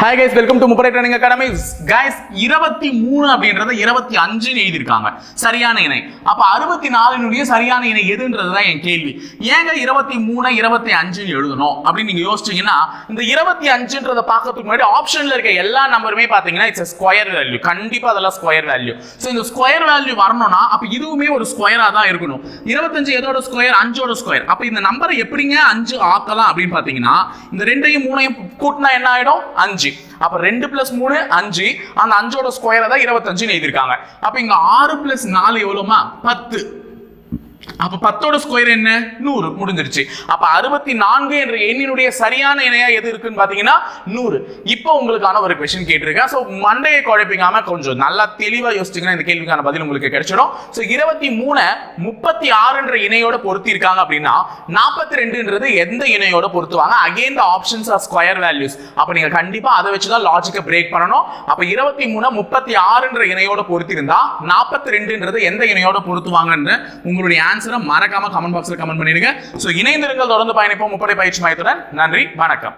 Hi guys welcome to முப்படை training academy guys இருபத்தி மூணு அப்படின்றத இருபத்தி அஞ்சுன்னு எழுதியிருக்காங்க. சரியான இணை. அப்ப அறுபத்தி நாலினுடைய சரியான இணை எதுன்றது தான் என் கேள்வி. ஏங்க இருபத்தி மூணு இருபத்தி அஞ்சுன்னு எழுதணும்? அப்படின்னு நீங்க யோசிச்சீங்கன்னா இந்த இருபத்தி அஞ்சுன்றத பார்க்கறதுக்கு முன்னாடி ஆப்ஷன்ல இருக்க எல்லா நம்பருமே பாத்தீங்கன்னா இட்ஸ் ஸ்கொயர் வேல்யூ கண்டிப்பா அதெல்லாம் ஸ்கொயர் வேல்யூ ஸோ இந்த ஸ்கொயர் வேல்யூ வரணும்னா அப்ப இதுவுமே ஒரு ஸ்கொயரா தான் இருக்கணும். இருபத்தஞ்சு எதோட ஸ்கொயர் அஞ்சோட ஸ்கொயர் அப்ப இந்த நம்பரை எப்படிங்க அஞ்சு ஆக்கலாம் அப்படின்னு பாத்தீங்கன்னா இந்த ரெண்டையும் மூணையும் கூட்டினா என்ன ஆயிடும்? அஞ்சு. அப்ப ரெண்டு பிளஸ் மூணு அஞ்சு. அந்த அஞ்சோட ஸ்கொயரை தான் இருபத்தஞ்சுன்னு எழுதியிருக்காங்க. அப்ப இங்க ஆறு பிளஸ் நாலு எவ்வளோமா? பத்து. அப்ப பத்தோட ஸ்கொயர் என்ன? நூறு. முடிஞ்சிருச்சு. அப்ப அறுபத்தி நான்கு என்ற எண்ணினுடைய சரியான இணையா எது இருக்குன்னு பாத்தீங்கன்னா நூறு. இப்போ உங்களுக்கான ஒரு கொஸ்டின் கேட்டிருக்கேன். ஸோ மண்டையை குழப்பிக்காம கொஞ்சம் நல்லா தெளிவா யோசிச்சிங்கன்னா இந்த கேள்விக்கான பதில் உங்களுக்கு கிடைச்சிடும். ஸோ இருபத்தி மூணு முப்பத்தி ஆறுன்ற இணையோட பொருத்தி இருக்காங்க அப்படின்னா நாற்பத்தி ரெண்டுன்றது எந்த இணையோட பொருத்துவாங்க? Again the options are square values அப்ப நீங்க கண்டிப்பா அதை வச்சு தான் லாஜிக்கை பிரேக் பண்ணணும். அப்ப இருபத்தி மூணு முப்பத்தி ஆறுன்ற இணையோட பொருத்தி இருந்தா நாற்பத்தி ரெண்டுன்றது எந்த இணையோட பொருத்துவாங்கன்னு உங்களுடைய ஆன்சர் மறக்காம கமெண்ட் பாக்ஸ்ல கமெண்ட் பண்ணிடுங்க. ஸோ இணைந்திருங்கள். தொடர்ந்து பயணிப்போம். முப்படை பயிற்சி மையத்துடன். நன்றி. வணக்கம்.